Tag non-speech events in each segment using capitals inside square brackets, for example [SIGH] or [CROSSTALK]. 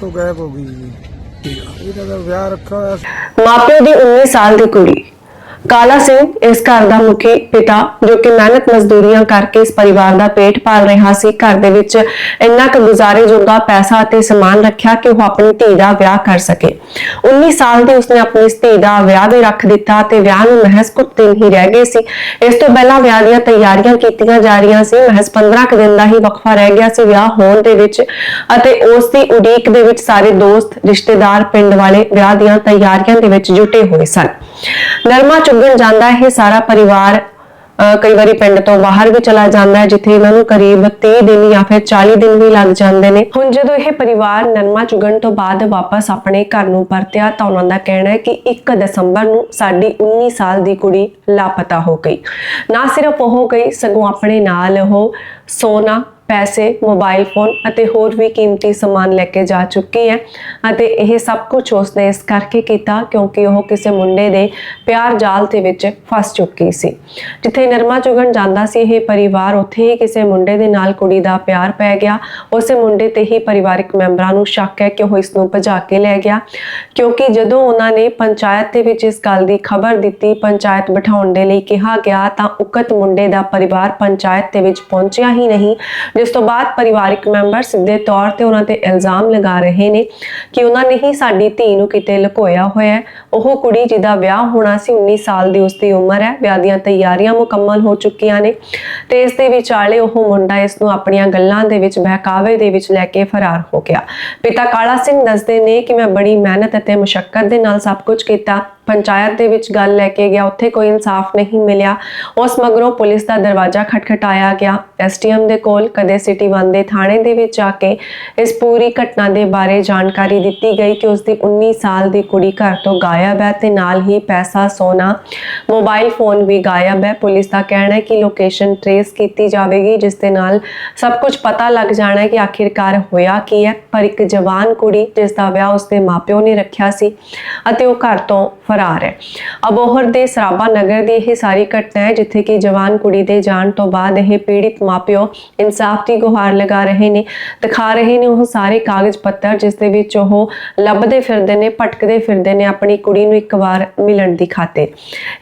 ਤੋਂ ਗਾਇਬ ਹੋ ਗਈ ਜੀ। ਇਹਦਾ ਤਾਂ ਵਿਆਹ ਰੱਖਿਆ ਹੋਇਆ ਮਾਪਿਓ ਦੀ 19 ਸਾਲ ਦੀ ਕੁੜੀ। ਕਾਲਾ ਸਿੰਘ ਇਸ ਘਰ ਦਾ ਮੁਖੀ ਪਿਤਾ, ਜੋ ਕਿ ਮਿਹਨਤ ਮਜ਼ਦੂਰੀਆਂ ਕਰਕੇ ਇਸ ਪਰਿਵਾਰ ਦਾ ਪੇਟ ਪਾਲ ਰਿਹਾ ਸੀ, ਘਰ ਦੇ ਵਿੱਚ ਇੰਨਾ ਕੁ ਗੁਜ਼ਾਰੇ ਜੋਗਾ ਪੈਸਾ ਅਤੇ ਸਮਾਨ ਰੱਖਿਆ ਕਿ ਉਹ ਆਪਣੀ ਧੀ ਦਾ ਵਿਆਹ ਕਰ ਸਕੇ। 19 ਸਾਲ ਦੀ ਉਸਨੇ ਆਪਣੀ ਇਸ ਧੀ ਦਾ ਵਿਆਹ ਵੀ ਰੱਖ ਦਿੱਤਾ ਤੇ ਵਿਆਹ ਨੂੰ ਮਹਿਜ਼ ਕੁਝ ਦਿਨ ਹੀ ਰਹਿ ਗਏ ਸੀ। ਇਸ ਤੋਂ ਪਹਿਲਾਂ ਵਿਆਹ ਦੀਆਂ ਤਿਆਰੀਆਂ ਕੀਤੀਆਂ ਜਾ ਰਹੀਆਂ ਸੀ, ਮਹਿਜ਼ 15 ਕੁ ਦਿਨ ਦਾ ਹੀ ਵਕਫਾ ਰਹਿ ਗਿਆ ਸੀ ਵਿਆਹ ਹੋਣ ਦੇ ਵਿੱਚ ਅਤੇ ਉਸ ਦੀ ਉਡੀਕ ਦੇ ਵਿੱਚ ਸਾਰੇ ਦੋਸਤ, ਰਿਸ਼ਤੇਦਾਰ, ਪਿੰਡ ਵਾਲੇ ਵਿਆਹ ਦੀਆਂ ਤਿਆਰੀਆਂ ਦੇ ਵਿੱਚ ਜੁਟੇ ਹੋਏ ਸਨ। ਨਰਮਾ ਚੁੱਗਣ ਜਾਂਦਾ ਇਹ ਸਾਰਾ ਪਰਿਵਾਰ ਕਈ ਵਾਰੀ ਪਿੰਡ ਤੋਂ ਬਾਹਰ ਵੀ ਚਲਾ ਜਾਂਦਾ ਹੈ, ਜਿੱਥੇ ਇਹਨਾਂ ਨੂੰ ਕਰੀਬ 30 ਦਿਨ ਜਾਂ ਫਿਰ 40 ਦਿਨ ਵੀ ਲੱਗ ਜਾਂਦੇ ਨੇ। ਹੁਣ ਜਦੋਂ ਇਹ ਪਰਿਵਾਰ ਨਰਮਾ ਚੁਗਣ ਤੋਂ ਬਾਅਦ ਵਾਪਸ ਆਪਣੇ ਘਰ ਨੂੰ ਪਰਤਿਆ, ਤਾਂ ਉਹਨਾਂ ਦਾ ਕਹਿਣਾ ਹੈ ਕਿ 1 ਦਸੰਬਰ ਨੂੰ ਸਾਡੀ 19 ਸਾਲ ਦੀ ਕੁੜੀ ਲਾਪਤਾ ਹੋ ਗਈ। ਨਾ ਸਿਰਫ ਉਹ ਗਈ, ਸਗੋਂ ਆਪਣੇ ਨਾਲ ਉਹ ਸੋਨਾ ਪੈਸੇ ਮੋਬਾਈਲ ਫੋਨ ਅਤੇ ਹੋਰ ਵੀ ਕੀਮਤੀ ਸਮਾਨ ਲੈ ਕੇ ਜਾ ਚੁੱਕੀ ਹੈ ਅਤੇ ਇਹ ਸਭ ਕੁਝ ਉਸਨੇ ਇਸ ਕਰਕੇ ਕੀਤਾ ਕਿਉਂਕਿ ਉਹ ਕਿਸੇ ਮੁੰਡੇ ਦੇ ਪਿਆਰ ਜਾਲ ਦੇ ਵਿੱਚ ਫਸ ਚੁੱਕੀ ਸੀ। ਜਿੱਥੇ ਨਰਮਾ ਚੁਗਣ ਜਾਂਦਾ ਸੀ, ਇਹ ਪਰਿਵਾਰ ਉੱਥੇ ਹੀ ਕਿਸੇ ਮੁੰਡੇ ਦੇ ਨਾਲ ਕੁੜੀ ਦਾ ਪਿਆਰ ਪੈ ਗਿਆ। ਉਸੇ ਮੁੰਡੇ ਤੇ ਹੀ ਪਰਿਵਾਰਕ ਮੈਂਬਰਾਂ ਨੂੰ ਸ਼ੱਕ ਹੈ ਕਿ ਉਹ ਇਸ ਨੂੰ ਭਜਾ ਕੇ ਲੈ ਗਿਆ। ਕਿਉਂਕਿ ਜਦੋਂ ਉਹਨਾਂ ਨੇ ਪੰਚਾਇਤ ਦੇ ਵਿੱਚ ਇਸ ਗੱਲ ਦੀ ਖਬਰ ਦਿੱਤੀ, ਪੰਚਾਇਤ ਬਿਠਾਉਣ ਦੇ ਲਈ ਕਿਹਾ ਗਿਆ ਤਾਂ ਉਕਤ ਮੁੰਡੇ ਦਾ ਪਰਿਵਾਰ ਪੰਚਾਇਤ ਦੇ ਵਿੱਚ ਪਹੁੰਚਿਆ ਹੀ ਨਹੀਂ। ਜਿਸ ਤੋਂ ਬਾਅਦ ਪਰਿਵਾਰਕ ਮੈਂਬਰ ਸਿੱਧੇ ਤੌਰ ਤੇ ਉਹਨਾਂ ਤੇ ਇਲਜ਼ਾਮ ਲਗਾ ਰਹੇ ਨੇ ਕਿ ਉਹਨਾਂ ਨੇ ਹੀ ਸਾਡੀ ਧੀ ਨੂੰ ਕਿਤੇ ਲੁਕੋਇਆ ਹੋਇਆ ਹੈ। ਉਹ ਕੁੜੀ ਜਿਹਦਾ ਵਿਆਹ ਹੋਣਾ ਸੀ 19 ਸਾਲ ਦੀ ਉਸਦੀ ਉਮਰ ਹੈ। ਵਿਆਹ ਦੀਆਂ ਤਿਆਰੀਆਂ ਮੁਕੰਮਲ ਹੋ ਚੁੱਕੀਆਂ ਨੇ ਤੇ ਇਸ ਦੇ ਵਿਚਾਲੇ ਉਹ ਮੁੰਡਾ ਇਸ ਨੂੰ ਆਪਣੀਆਂ ਗੱਲਾਂ ਦੇ ਵਿੱਚ, ਬਹਿਕਾਵੇ ਦੇ ਵਿੱਚ ਲੈ ਕੇ ਫਰਾਰ ਹੋ ਗਿਆ। ਪਿਤਾ ਕਾਲਾ ਸਿੰਘ ਦੱਸਦੇ ਨੇ ਕਿ ਮੈਂ ਬੜੀ ਮਿਹਨਤ ਅਤੇ ਮੁਸ਼ਕਲ ਦੇ ਨਾਲ ਸਭ ਕੁਝ ਕੀਤਾ। ਪੰਚਾਇਤ ਦੇ ਵਿੱਚ ਗੱਲ ਲੈ ਕੇ ਗਿਆ, ਉੱਥੇ ਕੋਈ ਇਨਸਾਫ ਨਹੀਂ ਮਿਲਿਆ। ਉਸ ਮਗਰੋਂ ਪੁਲਿਸ ਦਾ ਦਰਵਾਜ਼ਾ ਖਟਖਟਾਇਆ ਗਿਆ। ਐਸਟੀਐਮ ਦੇ ਕੋਲ ਕਦੇ ਸਿਟੀ 1 ਦੇ ਥਾਣੇ ਦੇ ਵਿੱਚ ਜਾ ਕੇ ਇਸ ਪੂਰੀ ਘਟਨਾ ਦੇ ਬਾਰੇ ਜਾਣਕਾਰੀ ਦਿੱਤੀ ਗਈ ਕਿ ਉਸ ਦੀ 19 ਸਾਲ ਦੀ ਕੁੜੀ ਘਰ ਤੋਂ ਗਾਇਬ ਹੈ ਤੇ ਨਾਲ ਹੀ ਪੈਸਾ, ਸੋਨਾ, ਮੋਬਾਈਲ ਫੋਨ ਵੀ ਗਾਇਬ ਹੈ। ਪੁਲਿਸ ਦਾ ਕਹਿਣਾ ਹੈ ਕਿ ਲੋਕੇਸ਼ਨ ਟ੍ਰੇਸ ਕੀਤੀ ਜਾਵੇਗੀ, ਜਿਸ ਦੇ ਨਾਲ ਸਭ ਕੁਝ ਪਤਾ ਲੱਗ ਜਾਣਾ ਹੈ ਕਿ ਆਖਿਰਕਾਰ ਹੋਇਆ ਕੀ ਹੈ। ਪਰ ਇੱਕ ਜਵਾਨ ਕੁੜੀ ਜਿਸ ਦਾ ਵਿਆਹ ਉਸਦੇ ਮਾਪਿਓ ਨੇ ਰੱਖਿਆ ਸੀ ਅਤੇ ਉਹ ਘਰ ਤੋਂ ਫਰਾਰ ਹੈ। ਅਬੋਹਰ ਦੇ ਸਰਾਬਾ ਨਗਰ ਦੀ ਇਹ ਸਾਰੀ ਘਟਨਾ ਹੈ, ਜਿੱਥੇ ਕਿ ਜਵਾਨ ਕੁੜੀ ਦੇ ਜਾਣ ਤੋਂ ਬਾਅਦ ਇਹ ਪੀੜਿਤ ਮਾਪਿਓ ਇਨਸਾਫ ਦੀ ਗੁਹਾਰ ਲਗਾ ਰਹੇ ਨੇ, ਦਿਖਾ ਰਹੇ ਨੇ ਉਹ ਸਾਰੇ ਕਾਗਜ਼ ਪੱਤਰ, ਜਿਸ ਦੇ ਵਿੱਚ ਉਹ ਲੱਭਦੇ ਫਿਰਦੇ ਨੇ, ਭਟਕਦੇ ਫਿਰਦੇ ਨੇ ਆਪਣੀ ਕੁੜੀ ਨੂੰ ਇੱਕ ਵਾਰ ਮਿਲਣ ਦੀ ਖਾਤਰ।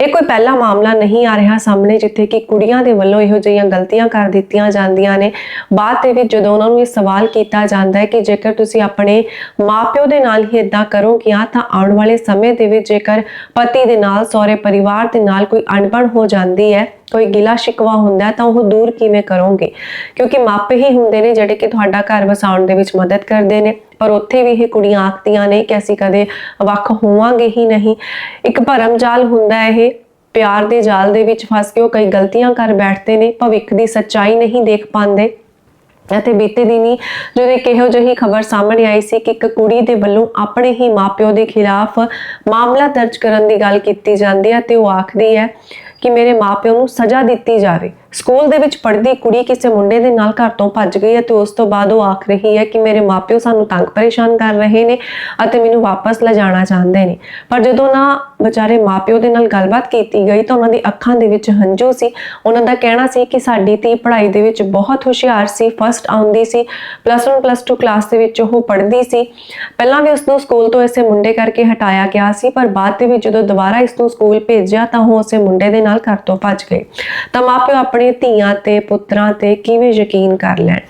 ਇਹ ਕੋਈ ਪਹਿਲਾ ਮਾਮਲਾ ਨਹੀਂ ਆ ਰਿਹਾ ਸਾਹਮਣੇ, ਜਿੱਥੇ ਕਿ ਕੁੜੀਆਂ ਦੇ ਵੱਲੋਂ ਇਹੋ ਜਿਹੀਆਂ ਗਲਤੀਆਂ ਕਰ ਦਿੱਤੀਆਂ ਜਾਂਦੀਆਂ ਨੇ। ਬਾਅਦ ਦੇ ਵਿੱਚ ਜਦੋਂ ਉਹਨਾਂ ਨੂੰ ਇਹ ਸਵਾਲ ਕੀਤਾ ਜਾਂਦਾ ਹੈ ਕਿ ਜੇਕਰ ਤੁਸੀਂ ਆਪਣੇ ਮਾਪਿਓ ਦੇ ਨਾਲ ਹੀ ਇਦਾਂ ਕਰੋਗੀਆਂ, ਤਾਂ ਆਉਣ ਵਾਲੇ ਸਮੇਂ ਦੇ ਵਿੱਚ ਜੇਕਰ ਪਤੀ ਦੇ ਨਾਲ, ਸਹੁਰੇ ਪਰਿਵਾਰ ਦੇ ਨਾਲ ਕੋਈ ਅਣਬਣ ਹੋ ਜਾਂਦੀ ਹੈ, ਕੋਈ ਗਿਲਾ ਸ਼ਿਕਵਾ ਹੁੰਦਾ ਤਾਂ ਉਹ ਦੂਰ ਕਿਵੇਂ ਕਰੋਗੇ? ਕਿਉਂਕਿ ਮਾਪੇ ਹੀ ਹੁੰਦੇ ਨੇ ਜਿਹੜੇ ਕਿ ਤੁਹਾਡਾ ਘਰ ਵਸਾਉਣ ਦੇ ਵਿੱਚ ਮਦਦ ਕਰਦੇ ਨੇ, ਪਰ ਉੱਥੇ ਵੀ ਇਹ ਕੁੜੀਆਂ ਆਖਦੀਆਂ ਨੇ ਕਿ ਅਸੀਂ ਕਦੇ ਵੱਖ ਹੋਵਾਂਗੇ ਹੀ ਨਹੀਂ। ਇੱਕ ਭਰਮ ਜਾਲ ਹੁੰਦਾ ਇਹ, ਪਿਆਰ ਦੇ ਜਾਲ ਦੇ ਵਿੱਚ ਫਸ ਕੇ ਉਹ ਕਈ ਗਲਤੀਆਂ ਕਰ ਬੈਠਦੇ ਨੇ, ਭਵਿੱਖ ਦੀ ਸੱਚਾਈ ਨਹੀਂ ਦੇਖ ਪਾਉਂਦੇ। ਅਤੇ ਬੀਤੇ ਦਿਨੀ ਜਦੋਂ ਇੱਕ ਇਹੋ ਜਿਹੀ ਖਬਰ ਸਾਹਮਣੇ ਆਈ ਸੀ ਕਿ ਇੱਕ ਕੁੜੀ ਦੇ ਵੱਲੋਂ ਆਪਣੇ ਹੀ ਮਾਪਿਓ ਦੇ ਖਿਲਾਫ ਮਾਮਲਾ ਦਰਜ ਕਰਨ ਦੀ ਗੱਲ ਕੀਤੀ ਜਾਂਦੀ ਹੈ ਤੇ ਉਹ ਆਖਦੀ ਹੈ ਕਿ ਮੇਰੇ ਮਾਪਿਓ ਨੂੰ ਸਜ਼ਾ ਦਿੱਤੀ ਜਾਵੇ। ਸਕੂਲ ਦੇ ਵਿੱਚ ਪੜ੍ਹਦੀ ਕੁੜੀ ਕਿਸੇ ਮੁੰਡੇ ਦੇ ਨਾਲ ਘਰ ਤੋਂ ਭੱਜ ਗਈ ਹੈ ਤੇ ਉਸ ਤੋਂ ਬਾਅਦ ਉਹ ਆਖ ਰਹੀ ਹੈ ਕਿ ਮੇਰੇ ਮਾਪਿਓ ਸਾਨੂੰ ਤੰਗ ਪਰੇਸ਼ਾਨ ਕਰ ਰਹੇ ਨੇ ਅਤੇ ਮੈਨੂੰ ਵਾਪਸ ਲਿਜਾਣਾ ਚਾਹੁੰਦੇ ਨੇ। ਪਰ ਜਦੋਂ ਨਾ ਵਿਚਾਰੇ ਮਾਪਿਓ ਦੇ ਨਾਲ ਗੱਲਬਾਤ ਕੀਤੀ ਗਈ ਤਾਂ ਉਹਨਾਂ ਦੀ ਅੱਖਾਂ ਦੇ ਵਿੱਚ ਹੰਝੂ ਸੀ। ਉਹਨਾਂ ਦਾ ਕਹਿਣਾ ਸੀ ਕਿ ਸਾਡੀ ਧੀ ਪੜ੍ਹਾਈ ਦੇ ਵਿੱਚ ਬਹੁਤ ਹੁਸ਼ਿਆਰ ਸੀ ਫਸਟ ਆਉਂਦੀ ਸੀ ਪਲੱਸ 1 ਪਲੱਸ 2 ਕਲਾਸ ਦੇ ਵਿੱਚ ਉਹ ਪੜ੍ਹਦੀ ਸੀ। ਪਹਿਲਾਂ ਵੀ ਉਸ ਨੂੰ ਸਕੂਲ ਤੋਂ ਇਸੇ ਮੁੰਡੇ ਕਰਕੇ ਹਟਾਇਆ ਗਿਆ ਸੀ, ਪਰ ਬਾਅਦ ਦੇ ਵਿੱਚ ਜਦੋਂ ਦੁਬਾਰਾ ਇਸ ਨੂੰ ਸਕੂਲ ਭੇਜਿਆ ਤਾਂ ਉਹ ਉਸੇ ਮੁੰਡੇ ਦੇ ਨਾਲ ਘਰ ਤੋਂ ਭੱਜ ਗਏ। ਤਾਂ ਮਾਪਿਓ ਆਪਣੇ ਧੀਆਂ ਤੇ ਪੁੱਤਰਾਂ ਤੇ ਕਿਵੇਂ ਯਕੀਨ ਕਰ ਲੈਣ।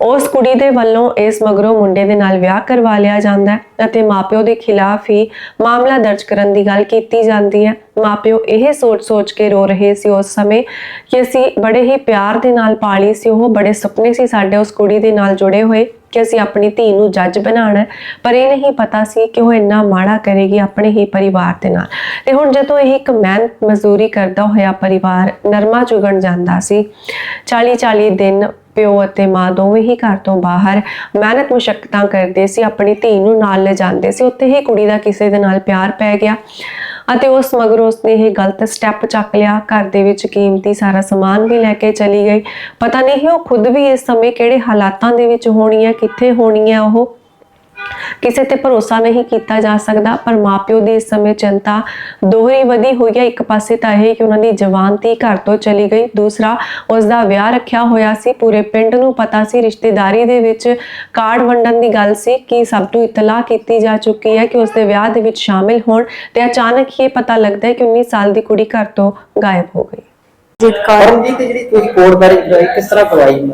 ਉਸ ਕੁੜੀ ਦੇ ਵੱਲੋਂ ਇਸ ਮਗਰੋਂ ਮੁੰਡੇ ਦੇ ਨਾਲ ਵਿਆਹ ਕਰਵਾ ਲਿਆ ਜਾਂਦਾ ਹੈ ਅਤੇ ਮਾਪਿਓ ਦੇ ਖਿਲਾਫ ਹੀ ਮਾਮਲਾ ਦਰਜ ਕਰਨ ਦੀ ਗੱਲ ਕੀਤੀ ਜਾਂਦੀ ਹੈ। ਮਾਪਿਓ ਇਹ ਸੋਚ-ਸੋਚ ਕੇ ਰੋ ਰਹੇ ਸੀ ਉਸ ਸਮੇਂ ਕਿ ਅਸੀਂ ਬੜੇ ਹੀ ਪਿਆਰ ਦੇ ਨਾਲ ਪਾਲੀ ਸੀ, ਉਹ ਬੜੇ ਸੁਪਨੇ ਸੀ ਸਾਡੇ ਉਸ ਕੁੜੀ ਦੇ ਨਾਲ ਜੁੜੇ ਹੋਏ। ਕਿ ਅਸੀਂ ਆਪਣੀ ਧੀ ਨੂੰ ਜੱਜ ਬਣਾਉਣਾ ਪਰ ਇਹ ਨਹੀਂ ਪਤਾ ਸੀ ਕਿ ਉਹ ਇੰਨਾ ਮਾੜਾ ਕਰੇਗੀ ਆਪਣੇ ਹੀ ਪਰਿਵਾਰ ਦੇ ਨਾਲ। ਤੇ ਹੁਣ ਜਦੋਂ ਇਹ ਇੱਕ ਮਿਹਨਤ ਮਜ਼ਦੂਰੀ ਕਰਦਾ ਹੋਇਆ ਪਰਿਵਾਰ ਨਰਮਾ ਚੁਗਣ ਜਾਂਦਾ ਸੀ 40 40 ਦਿਨ ਪਿਓ ਅਤੇ ਮਾਂ ਦੋਵੇਂ ਹੀ ਘਰ ਤੋਂ ਬਾਹਰ ਮਿਹਨਤ ਮੁਸ਼ਕਲਾਂ ਕਰਦੇ ਸੀ, ਆਪਣੀ ਧੀ ਨੂੰ ਨਾਲ ਲੈ ਜਾਂਦੇ ਸੀ। ਉੱਥੇ ਹੀ ਕੁੜੀ ਦਾ ਕਿਸੇ ਦੇ ਨਾਲ ਪਿਆਰ ਪੈ ਗਿਆ। ਅਤੇ ਉਸ ਮਗਰੋਂ ਉਸਨੇ ਇਹ ਗਲਤ ਸਟੈਪ ਚੱਕ ਲਿਆ। ਘਰ ਦੇ ਵਿੱਚ ਕੀਮਤੀ ਸਾਰਾ ਸਮਾਨ ਵੀ ਲੈ ਕੇ ਚਲੀ ਗਈ। ਪਤਾ ਨਹੀਂ ਉਹ ਖੁਦ ਵੀ ਇਸ ਸਮੇਂ ਕਿਹੜੇ ਹਾਲਾਤਾਂ ਦੇ ਵਿੱਚ ਹੋਣੀ ਹੈ, ਕਿੱਥੇ ਹੋਣੀ ਹੈ ਉਹ। ਕਿਸੇ ਤੇ ਭਰੋਸਾ ਨਹੀਂ ਕੀਤਾ ਜਾ ਸਕਦਾ ਪਰ ਮਾਪਿਓ ਦੀ ਇਸ ਸਮੇਂ ਚਿੰਤਾ ਦੋਹਰੀ ਵਧੀ ਹੋਈ ਹੈ। ਇੱਕ ਪਾਸੇ ਤਾਂ ਇਹ ਕਿ ਉਹਨਾਂ ਦੀ ਜਵਾਨ ਧੀ ਘਰ ਤੋਂ ਚਲੀ ਗਈ ਦੂਸਰਾ ਉਸ ਦਾ ਵਿਆਹ ਰੱਖਿਆ ਹੋਇਆ ਸੀ। ਪੂਰੇ ਪਿੰਡ ਨੂੰ ਪਤਾ ਸੀ ਰਿਸ਼ਤੇਦਾਰੀ ਦੇ ਵਿੱਚ ਕਾਰਡ ਵੰਡਣ ਦੀ ਗੱਲ ਸੀ ਕਿ ਸਭ ਨੂੰ ਇਤਲਾਹ ਕੀਤੀ ਜਾ ਚੁੱਕੀ ਹੈ ਕਿ ਉਸ ਦੇ ਵਿਆਹ ਦੇ ਵਿੱਚ ਸ਼ਾਮਿਲ ਹੋਣ ਤੇ ਅਚਾਨਕ ਹੀ ਇਹ ਪਤਾ ਲੱਗਦਾ ਹੈ ਕਿ 19 ਸਾਲ ਦੀ ਕੁੜੀ ਘਰ ਤੋਂ ਗਾਇਬ ਹੋ ਗਈ। ਜੀਤ ਕੌਰ। ਪਰਮਜੀਤ ਜਿਹੜੀ ਤੁਸੀਂ ਕੋਰਟ ਮੈਰਿਜ ਕਰਾਈ ਕਿਸ ਤਰ੍ਹਾਂ ਕਰਵਾਈ?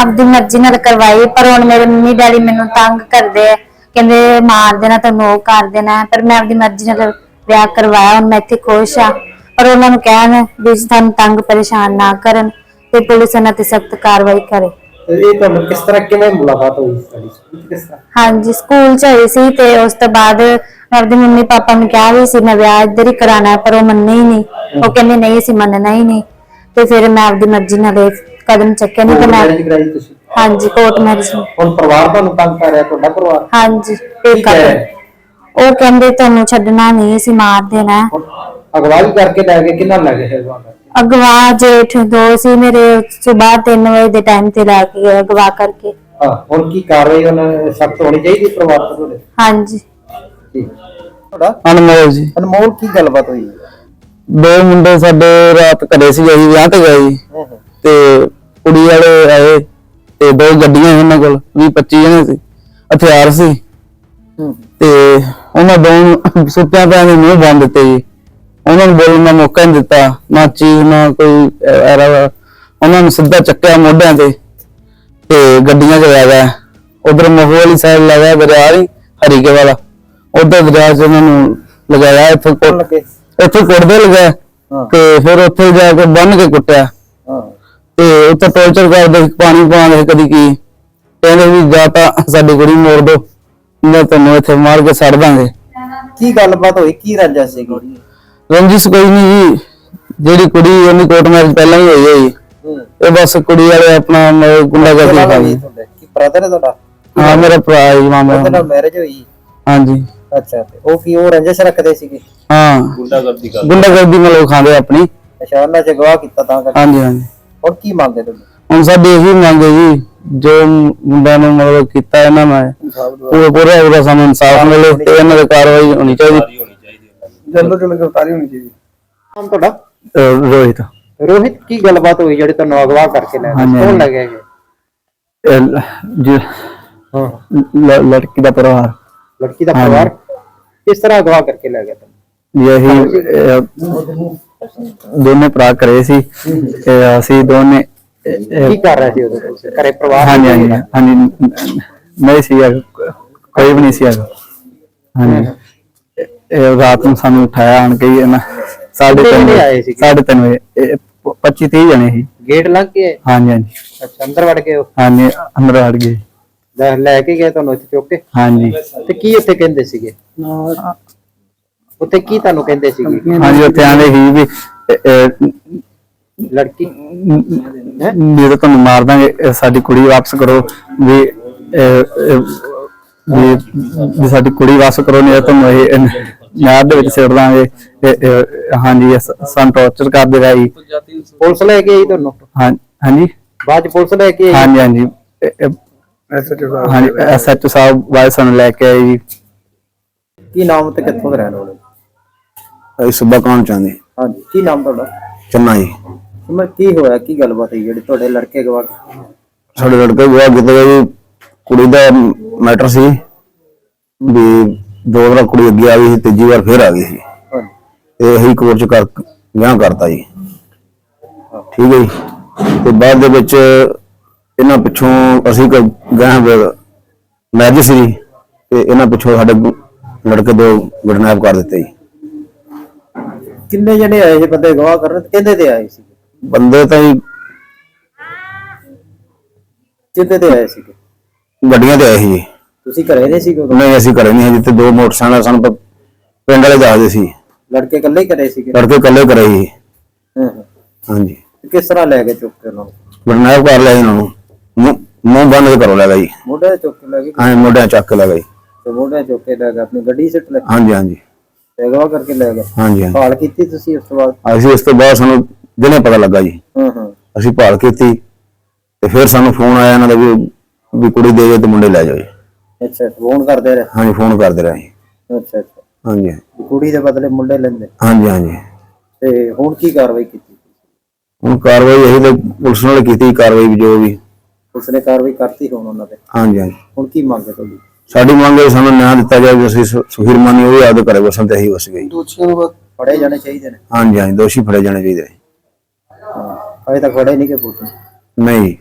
ਆਪਦੀ ਮਰਜ਼ੀ ਨਾਲ ਕਰਵਾਈ ਪਰ ਹੁਣ ਮੇਰੇ ਮੰਮੀ ਡੈਡੀ ਮੈਨੂੰ ਤੰਗ ਕਰਦੇ ਆ। ਕਹਿੰਦੇ ਮਾਰ ਦੇਣਾ ਤੈਨੂੰ ਉਹ ਕਰ ਦੇਣਾ ਪਰ ਮੈਂ ਆਪਦੀ ਮਰਜ਼ੀ ਨਾਲ ਵਿਆਹ ਕਰਵਾਇਆ ਹੁਣ ਮੈਂ ਇੱਥੇ ਖੁਸ਼ ਆ। ਪਰ ਉਹਨਾਂ ਨੂੰ ਕਹਿਣ ਵੀ ਤੁਹਾਨੂੰ ਤੰਗ ਪਰੇਸ਼ਾਨ ਨਾ ਕਰਨ ਤੇ ਪੁਲਿਸ ਇਹਨਾਂ ਤੇ ਸਖਤ ਕਾਰਵਾਈ ਕਰੇ। ਤੇ ਇਹ ਤੁਹਾਨੂੰ ਕਿਸ ਤਰ੍ਹਾਂ ਕਿਵੇਂ ਮੁਲਾਕਾਤ ਹੋਈ ਤੁਹਾਡੀ? ਸਕੂਲ 'ਚ ਕਿਸ ਤਰ੍ਹਾਂ? ਹਾਂਜੀ ਸਕੂਲ ਚ ਹੋਈ ਸੀ ਤੇ ਉਸ ਤੋਂ ਬਾਅਦ ਮੈਂ ਆਪਦੇ ਮੰਮੀ ਪਾਪਾ ਨੂੰ ਕਿਹਾ ਵੀ ਸੀ ਮੈਂ ਵਿਆਹ ਇੱਧਰ ਹੀ ਕਰਾਣਾ ਪਰ ਉਹ ਮੰਨੇ ਹੀ ਨਹੀਂ। ਉਹ ਕਹਿੰਦੇ ਨਹੀਂ ਅਸੀਂ ਮੰਨਣਾ ਹੀ ਨਹੀਂ। ਤੇ ਫਿਰ ਮੈਂ ਆਪਦੀ ਮਰਜ਼ੀ ਨਾਲ ਇਹ ਕਦਮ ਚੱਕਿਆ ਨਹੀਂ ਤੇ ਮੈਂ ਮੈਰਿਜ ਕਰਾਈ ਤੁਸੀਂ? ਹਾਂਜੀ ਕੋਰਟ ਮੈਰਿਜ ਹੁਣ ਪਰਿਵਾਰ ਤੁਹਾਨੂੰ ਤੰਗ ਕਰ ਰਿਹਾ ਤੁਹਾਡਾ ਪਰਿਵਾਰ? ਹਾਂਜੀ ਕੀ ਇਹ ਕਹਿ ਕਰ ਰਿਹਾ? ਉਹ ਕਹਿੰਦੇ ਤੁਹਾਨੂੰ ਛੱਡਣਾ ਨਹੀਂ ਅਸੀਂ ਮਾਰ ਦੇਣਾ। ਹੈ। ਹੁਣ ਅਗਵਾਈ ਕਰਕੇ ਲੈ ਕੇ ਕਿੰਨਾ ਲੱਗੇ ਹੈ ਅਗਵਾ ਕਰਕੇ? ਅਗਵਾ ਜੇਠ ਦੋ ਸੀ ਮੇਰੇ ਸਵੇਰ 3 ਵਜੇ ਦੇ ਟਾਈਮ ਤੇ ਲੈ ਕੇ ਗਏ ਅਗਵਾ ਕਰਕੇ। ਹਾਂ ਹੁਣ ਕੀ ਕਾਰਵਾਈ ਉਹਨਾਂ ਸਖਤ ਹੋਣੀ ਚਾਹੀਦੀ ਪਰਿਵਾਰ ਤੋਂ ਤੁਹਾਡੇ? ਹਾਂਜੀ। ਠੀਕ। ਤੁਹਾਡਾ? ਅਨਮੋਲ ਜੀ। ਅਨਮੋਲ ਕੀ ਗੱਲਬਾਤ ਹੋਈ? ਦੋ ਮੁੰਡੇ ਸਾਡੇ ਰਾਤ ਘਰੇ ਸੀ ਅਸੀਂ ਵਿਆਹ ਤੇ ਗਏ ਜੀ। ਤੇ ਕੁੜੀ ਵਾਲੇ ਆਏ ਤੇ ਦੋ ਗੱਡੀਆਂ ਸੀ ਉਹਨਾਂ ਕੋਲ 20 25 ਜਣੇ ਸੀ ਹਥਿਆਰ ਸੀ। ਹੂੰ। ਤੇ ਉਹਨਾਂ ਦੋ [LAUGHS] ਸੁੱਤਿਆਂ ਪਿਆ ਦੇ ਮੂੰਹ ਬੰਦ ਦਿੱਤੇ ਜੀ। ਉਹਨਾਂ ਨੂੰ ਬੋਲਣ ਦਾ ਮੌਕਾ ਨਹੀਂ ਦਿੱਤਾ ਨਾ ਚੀਜ਼ ਨਾ ਕੋਈ ਐਰਾ ਉਹਨਾਂ ਨੂੰ ਸਿੱਧਾ ਚੱਕਿਆ ਮੋਢਿਆਂ ਤੇ ਤੇ ਗੱਡੀਆਂ 'ਚ ਲੈ ਗਿਆ। ਉਧਰ ਮਹੂ ਵਾਲੀ ਸਾਈਡ ਲਗਾਇਆ ਦਰਿਆ ਨਹੀਂ ਹਰੀਕੇ ਵਾਲਾ ਉਧਰ ਦਰਿਆ 'ਚ ਉਹਨਾਂ ਨੂੰ ਲਗਾਇਆ ਇੱਥੇ ਲੱਗੇ ਇੱਥੇ ਕੁੱਟਦੇ ਲਗਾਇਆ ਹਾਂ। ਤੇ ਫਿਰ ਉੱਥੇ ਜਾ ਕੇ ਬੰਨ ਕੇ ਕੁੱਟਿਆ। ਹਾਂ ਤੇ ਉੱਥੇ ਟੌਰਚਰ ਕਰਦੇ ਸੀ, ਪਾਣੀ ਪਾਉਂਦੇ ਸੀ ਕਦੀ ਕੀ। ਕਹਿੰਦੇ ਵੀ ਜਾਂ ਤਾਂ ਸਾਡੀ ਕੁੜੀ ਮੋੜ ਦੋ ਜਾਂ ਤੈਨੂੰ ਇੱਥੇ ਮਾਰ ਕੇ ਸੜ ਦਾਂਗੇ। ਕੀ ਗੱਲਬਾਤ ਹੋਈ? ਕੀ ਰਾਜਾ ਸੀਗੀ ਰੰਜਿਸ਼ ਕੋਈ ਨਹੀਂ ਜੀ। ਜਿਹੜੀ ਕੁੜੀ ਉਹਦੀ ਕੋਰਟ ਮੈਰਿਜ ਪਹਿਲਾਂ ਹੀ ਹੋਈ ਹੈ ਜੀ। ਹੂੰ। ਇਹ ਬਸ ਕੁੜੀ ਵਾਲੇ ਆਪਣਾ ਗੁੰਡਾ ਕਿਹੜਾ ਕਰਦੀ ਵਾ ਵੀ ਖਾਂਦੇ ਤੁਹਾਡੇ? ਕੀ ਬ੍ਰਦਰ ਹੈ ਤੁਹਾਡਾ? ਹਾਂ ਮੇਰਾ ਭਰਾ ਜੀ ਮਾਮਾ। ਉਹਦੇ ਨਾਲ ਮੈਰਿਜ ਹੋਈ? ਹਾਂਜੀ। ਅੱਛਾ ਤੇ ਉਹ ਕੀ ਉਹ ਰੰਜਿਸ਼ ਰੱਖਦੇ ਸੀਗੇ? ਹਾਂ। ਗੁੰਡਾ ਕਰਦੀ। ਗੁੰਡਾ ਕਰਦੀ ਮਤਲਬ ਖਾਂਦੇ ਆਪਣੀ। ਅੱਛਾ ਉਹਨਾਂ ਚ ਗਵਾਹ ਕੀਤਾ ਤਾਂ ਕਰਕੇ। ਹਾਂਜੀ ਹਾਂਜੀ। ਹੁਣ ਕੀ ਮੰਗਦੇ ਤੁਸੀਂ? ਹੁਣ ਸਾਡੀ ਇਹੀ ਮੰਗ ਹੈ ਜੀ ਜੋ ਮੁੰਡਾ ਨੂੰ ਮਤਲਬ ਕੀਤਾ ਇਹਨਾਂ ਨੇ ਪੂਰੇ ਪੂਰੇ ਉਹਦਾ ਸਾਨੂੰ ਇਨਸਾਫ ਮਿਲੇ ਤੇ ਇਹਨਾਂ ਦੀ ਕਾਰਵਾਈ ਹੋਣੀ ਚਾਹੀਦੀ। ਜਲਦ ਜਲਦ ਗ੍ਰਿਫਤਾਰੀ ਹੋਣੀ ਚਾਹੀਦੀ? ਨਾਮ ਤੁਹਾਡਾ? ਅਹ ਰੋਹਿਤ। ਰੋਹਿਤ ਕੀ ਗੱਲਬਾਤ ਹੋਈ ਜਿਹੜੇ ਤੁਹਾਨੂੰ ਅਗਵਾ ਕਰਕੇ ਲੈ ਗਏ? ਹਾਂਜੀ, ਕੌਣ ਹਾਂਜੀ। ਲੱਗੇ ਇਹ ਇਹ ਲ- ਜੀ ਹਾਂ। ਲ- ਲੜਕੀ ਦਾ ਪਰਿਵਾਰ। ਲੜਕੀ ਦਾ। ਪਰਿਵਾਰ? ਕਿਸ ਤਰ੍ਹਾਂ ਅਗਵਾ ਕਰਕੇ ਲੈ ਗਏ ਤੁਹਾਨੂੰ? ਯਹੀ ਅਹ, ਦੋਨੇ ਭਰਾ ਕਰੇ ਸੀ ਤੇ ਅਸੀਂ ਦੋਨੇ ਕੀ ਕਰ ਰਹੇ ਸੀ ਤੁਸੀਂ ਘਰੇ ਪਰਿਵਾਰ ਹਾਂਜੀ ਹਾਂਜੀ ਹਾਂਜੀ ਨਹੀਂ ਸੀ ਕੋਈ ਵੀ ਨਹੀਂ ਸੀ। ਹਾਂਜੀ। ਇਹ- ਇਹ ਰਾਤ ਨੂੰ ਸਾਨੂੰ ਉਠਾਇਆ ਆਣ ਕੇ ਹੀ ਇਹਨਾਂ ਸਾਢੇ ਵਜੇ? ਸਾਢੇ ਤਿੰਨ ਵਜੇ 25 30 ਜਣੇ ਸੀ। ਗੇਟ ਲੱਗ ਕੇ ਹਾਂਜੀ ਹਾਂਜੀ। ਅੱਛਾ ਅੰਦਰ ਵੜ ਕੇ ਉਹ? ਹਾਂਜੀ ਅੰਦਰ ਹਟ ਗਏ। ਲੈ- ਕੇ ਗਏ ਤੁਹਾਨੂੰ ਇੱਥੇ ਚੁੱਕ ਕੇ? ਹਾਂਜੀ। ਤੇ ਕੀ ਉੱਥੇ ਕਹਿੰਦੇ ਸੀਗੇ? ਉੱਥੇ ਕੀ ਤੁਹਾਨੂੰ ਕਹਿੰਦੇ ਸੀਗੇ? ਹਾਂਜੀ ਉੱਥੇ ਆਂਦੇ ਸੀ ਵੀ ਲੜਕੀ? ਤਾਂ ਤੁਹਾਨੂੰ ਮਾਰ ਦਾਂਗੇ ਸਾਡੀ ਕੁੜੀ ਵਾਪਸ ਕਰੋ ਵੀ ਵੀ ਵੀ ਸਾਡੀ ਕੁੜੀ ਵਾਪਸ ਕਰੋ ਨਹੀਂ ਤਾਂ ਤੁਹਾਨੂੰ ਇਹ ਨਹਿਰ ਦੇ ਵਿੱਚ ਸਿੱਟ ਦਾਂਗੇ ਹਾਂਜੀ ਸ- ਸਾਨੂੰ ਟੌਰਚਰ ਕਰਦੇ ਰਹੇ ਜੀ। ਪੁਲਿਸ ਲੈ ਕੇ ਆਈ ਤੁਹਾਨੂੰ? ਹਾਂ ਹਾਂਜੀ। ਬਾਅਦ ਪੁਲਿਸ ਲੈ ਕੇ ਆਈ? ਹਾਂਜੀ ਹਾਂਜੀ। ਇਹ- ਇਹ- ਹਾਂਜੀ ਐਸਐਚਓ ਸਾਹਿਬ ਵਾਇਸ ਸਾਨੂੰ ਲੈ ਕੇ ਆਏ ਜੀ। ਕੀ ਨਾਮ ਤੇ ਕਿੱਥੋਂ ਦੇ ਰਹਿਣ ਵਾਲੇ? ਅਸੀਂ ਸੁਬਾ ਕੌਣ ਚਾਹੁੰਦੇ? ਹਾਂਜੀ ਕੀ ਨਾਮ ਤੁਹਾਡਾ? ਚੰਨਾ ਜੀ। ਸਮਝ ਕੀ ਹੋਇਆ ਕੀ ਗੱਲਬਾਤ ਹੋਈ ਜਿਹੜੀ ਤੁਹਾਡੇ ਲੜਕੇ ਗਵਾ ਸਾਡੇ ਲੜਕੇ ਵਿਆਹ ਕੀਤਾ ਜੀ ਕੁੜੀ ਦਾ ਮੈਟਰ ਸੀ ਵੀ ਦੋ ਵਾਰ ਕੁੜੀ ਅੱਗੇ ਆ ਗਈ ਸੀ ਤੀਜੀ ਵਾਰ ਫੇਰ ਆ ਗਈ ਸੀ। ਤੇ ਇਹੀ ਕੋਰਟ ਚ ਕਰ ਵਿਆਹ ਕਰਤਾ ਜੀ। ਠੀਕ ਹੈ ਜੀ। ਤੇ ਬਾਅਦ ਦੇ ਵਿੱਚ ਇਹਨਾਂ ਪਿੱਛੋਂ ਅਸੀਂ ਗਏ ਮੈਰਿਜ ਸੀ ਤੇ ਇਹਨਾਂ ਪਿੱਛੋਂ ਸਾਡੇ ਲੜਕੇ ਦੋ ਗੁਡਨੈਪ ਕਰ ਦਿੱਤੇ ਜੀ। ਕਿੰਨੇ ਜਣੇ ਆਏ ਸੀ ਬੰਦੇ ਗਵਾਹ ਕਰਨ? ਕਿਹਦੇ ਤੇ ਆਏ ਸੀ ਬੰਦੇ ਤਾਂ ਜੀ ਕਿਹਦੇ ਤੇ ਆਏ ਸੀਗੇ? ਗੱਡੀਆਂ ਤੇ ਆਏ ਸੀ ਜੀ। ਤੁਸੀਂ ਘਰੇ ਨਹੀਂ ਸੀਗੇ ਉਦੋਂ? ਨਹੀਂ ਅਸੀਂ ਘਰੇ ਨਹੀਂ ਜਿੱਥੇ ਦੋ ਮੋਟਰਸਾਈਕਲ ਸਾਨੂੰ ਪ- ਪਿੰਡ ਵਾਲੇ ਦੱਸਦੇ ਸੀ। ਲੜਕੇ ਇਕੱਲੇ ਹੀ ਘਰੇ ਸੀਗੇ? ਲੜਕੇ ਇਕੱਲੇ ਕਰੇ ਸੀ। ਹਾਂ ਹਾਂ। ਹਾਂਜੀ। ਤੇ ਕਿਸ ਤਰ੍ਹਾਂ ਲੈ ਕੇ ਚੁੱਕ ਕੇ ਉਹਨਾਂ ਨੂੰ? ਗੁਰਨਾਇਬ ਕਰ ਲਿਆ ਇਹਨਾਂ ਨੂੰ। ਮੂੰਹ- ਮੂੰਹ ਬੰਦ ਕੇ ਕਰੋ ਲੈ ਗਈ ਮੋਢੇ ਤੇ ਚੁੱਕ ਕੇ ਲੈ ਗਏ? ਐਂ ਮੋਢਿਆਂ ਚੱਕ ਕੇ ਲੈ ਗਈ ਤੇ ਮੋਢੇ ਚੁੱਕ ਕੇ ਲੈ ਗਏ ਆਪਣੀ ਗੱਡੀ ਸਿੱਟ ਲੈ ਹਾਂਜੀ ਹਾਂਜੀ। ਅਗਵਾ ਕਰਕੇ ਲੈ ਗਏ। ਹਾਂਜੀ ਹਾਂਜੀ। ਭਾਲ ਕੀਤੀ ਤੁਸੀਂ ਉਸ ਤੋਂ ਬਾਅਦ? ਅਸੀਂ ਇਸ ਤੋਂ ਬਾਅਦ ਸਾਨੂੰ ਦਿਨੇ ਪਤਾ ਲੱਗਾ ਜੀ। ਹਾਂ ਹਾਂ। ਅਸੀਂ ਭਾਲ ਕੀਤੀ ਤੇ ਫਿਰ ਸਾਨੂੰ ਫੋਨ ਆਇਆ ਇਹਨਾਂ ਦਾ ਵੀ ਵੀ ਕੁੜੀ ਦੇ ਗਏ ਤੇ ਮੁੰਡੇ ਲੈ ਜਾਓ ਜੀ। ਅੱਛਾ ਫੋਨ ਕਰਦੇ ਰਹੇ? ਹਾਂਜੀ ਫੋਨ ਕਰਦੇ ਰਹੇ ਅੱਛਾ ਅੱਛਾ। ਹਾਂਜੀ। ਕੁੜੀ ਦੇ ਬਦਲੇ ਮੁੰਡੇ ਲੈਂਦੇ? ਹਾਂਜੀ ਹਾਂਜੀ। ਤੇ ਹੁਣ ਕੀ ਕਾਰਵਾਈ ਕੀਤੀ? ਹੁਣ ਕਾਰਵਾਈ ਇਹੀ ਤੇ ਪੁਲਿਸ ਨਾਲ ਕੀਤੀ ਕਾਰਵਾਈ ਵੀ ਜੋ ਵੀ। ਉਸਨੇ ਕਾਰਵਾਈ ਕਰਤੀ ਹੁਣ ਉਹਨਾਂ ਤੇ? ਹਾਂਜੀ ਹਾਂਜੀ। ਹੁਣ ਕੀ ਮੰਗ ਹੈ ਤੁਹਾਡੀ? ਸਾਡੀ ਮੰਗ ਹੈ ਸਾਨੂੰ ਨਿਆਂ ਦਿੱਤਾ ਜਾਵੇ ਅਸੀਂ ਸੁਖੀਰ ਮਾਨੀ ਉਹ ਯਾਦ ਕਰੇ ਵਸਣ ਤੇ ਇਹੀ ਵਸ ਗਈ। ਫੜੇ ਜਾਣੇ ਚਾਹੀਦੇ ਨੇ। ਹਾਂਜੀ ਹਾਂਜੀ ਦੋਸ਼ੀ ਫੜੇ ਜਾਣੇ ਚਾਹੀਦੇ ਹਾਂ ਅਜੇ ਤੱਕ ਫੜੇ ਨਹੀਂ ਕਿ ਨੇ। ਨਹੀਂ।